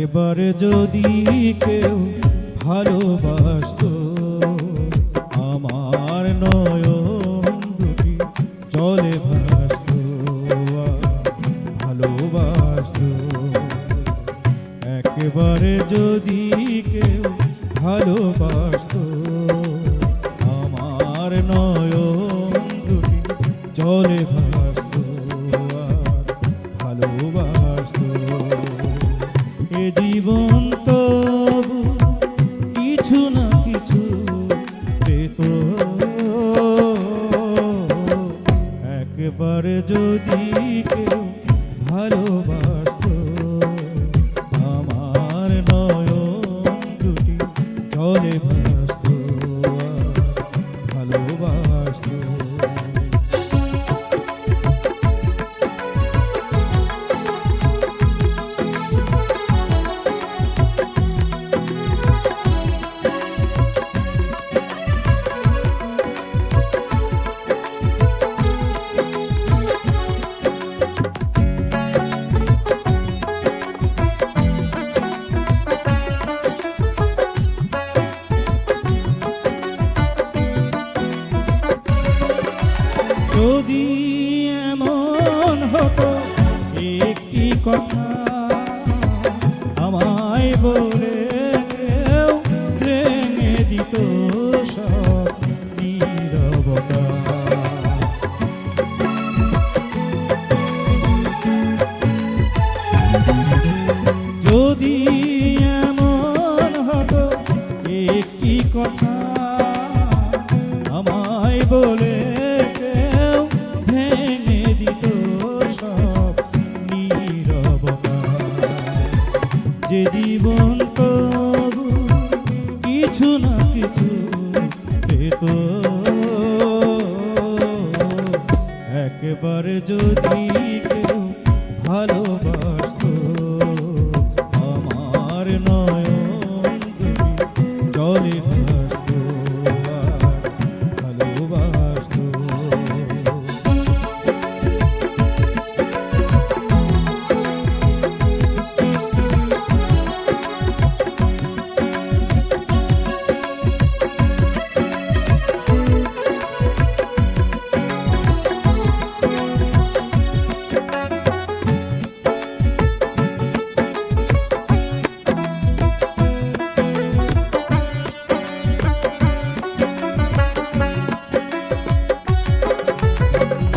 একবার যদি কেউ ভালোবাসত, আমার নয়ন দুটি জলে ভাসত, ভালোবাসত। একবারে যদি কেউ ভালোবাসত, আমার নয়ন দুটি জলে ভাসত। যদি যদি এমন হতো, একটি কথা আমায় বলে ভেঙে দিত যদি এমন হতো, একটি কথা আমায় বলে যে জীবন তবু কিছু না কিছু পেত একবার যদি কেউ ভালোবাসত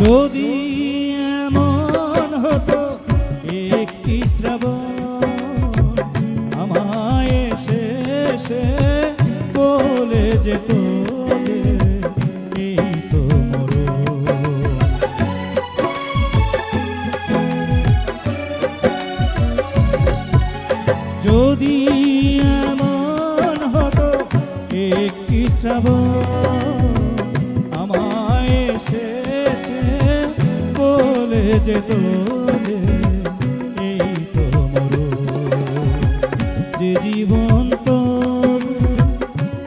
যদি এমন হতো একটি শ্রাবণ আমায় এসে এসে বলে যেত যদি এমন হতো একটি শ্রাবণ বলে যেত যে জীবন তো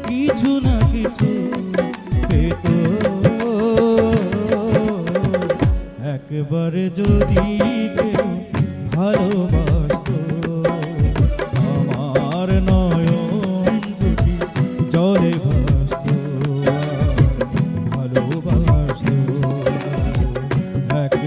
কিছু না কিছু যদি